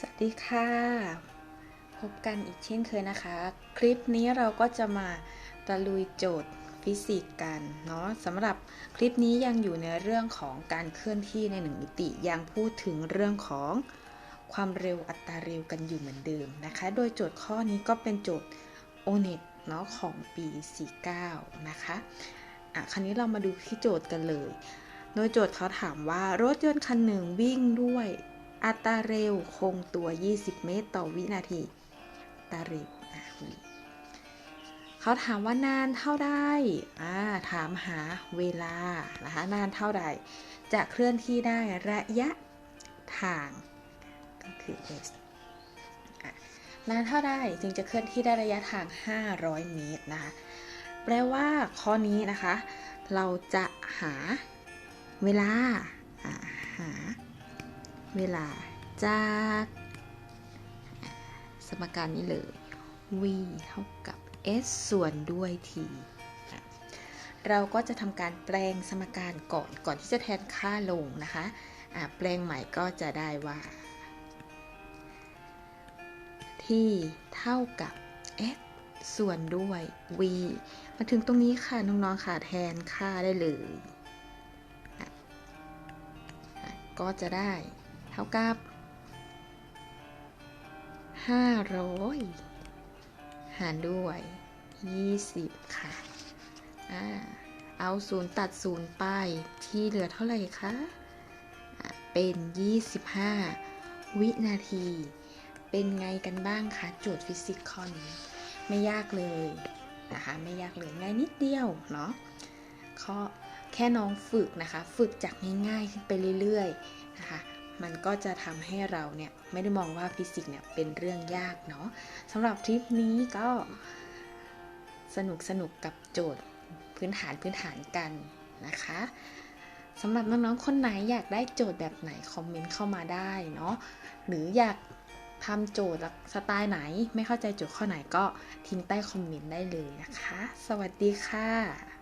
สวัสดีค่ะ พบกันอีกเช่นเคยนะคะ คลิปนี้เราก็จะมาตะลุยโจทย์ฟิสิกส์กันเนาะสำหรับคลิปนี้ยังอยู่ในเรื่องของการเคลื่อนที่ในหนึ่งมิติ ยังพูดถึงเรื่องของความเร็วอัตราเร็วกันอยู่เหมือนเดิมนะคะ โดยโจทย์ข้อนี้ก็เป็นโจทย์ o n e t เนาะของปี 49 นะคะอะคราวนี้เรามาดูที่โจทย์กันเลย โดยโจทย์เขาถามว่ารถยนต์คันหนึ่งวิ่งด้วย อัตราเร็วคงตัว 20 เมตรต่อวินาทีตาเร็วเขาถามว่านานเท่าใดอ่าถามหาเวลานะคะนานเท่าใดจะเคลื่อนที่ได้ระยะทางก็คือ s นานเท่าใดจึงจะเคลื่อนที่ได้ระยะทาง 500 เมตรนะคะแปลว่าข้อนี้นะคะ เราจะหาเวลาหา เวลาจาก สมการนี้เลย v เท่ากับ s ส่วนด้วย t เราก็จะทำการแปลงสมการก่อนก่อนที่จะแทนค่าลงนะคะะแปลงใหม่ก็จะได้ว่า t เท่ากับ s ส่วนด้วย v มาถึงตรงนี้ค่ะ น้องๆค่ะแทนค่าได้เลย ก็จะได้ ท่ากับ 500 หารด้วย 20 ค่ะอ่าเอาศูนย์ตัดศูนย์ไปที่เหลือเท่าไหร่คะ เป็น 25 วินาที เป็นไงกันบ้างคะโจทย์ฟิสิกส์ข้อนี้ ไม่ยากเลยนะคะ ไม่ยากเลยง่ายนิดเดียวเนาะข้อแค่น้องฝึกนะคะ ฝึกจากง่ายๆขึ้นไปเรื่อยๆนะคะ มันก็จะทำให้เราเนี่ยไม่ได้มองว่าฟิสิกส์เนี่ยเป็นเรื่องยากเนาะสำหรับทริปนี้ก็สนุกสนุกกับโจทย์พื้นฐานพื้นฐานกันนะคะสำหรับน้องๆคนไหนอยากได้โจทย์แบบไหนคอมเมนต์เข้ามาได้เนาะหรืออยากทำโจทย์สไตล์ไหน ไม่เข้าใจโจทย์ข้อไหนก็ทิ้งใต้คอมเมนต์ได้เลยนะคะ สวัสดีค่ะ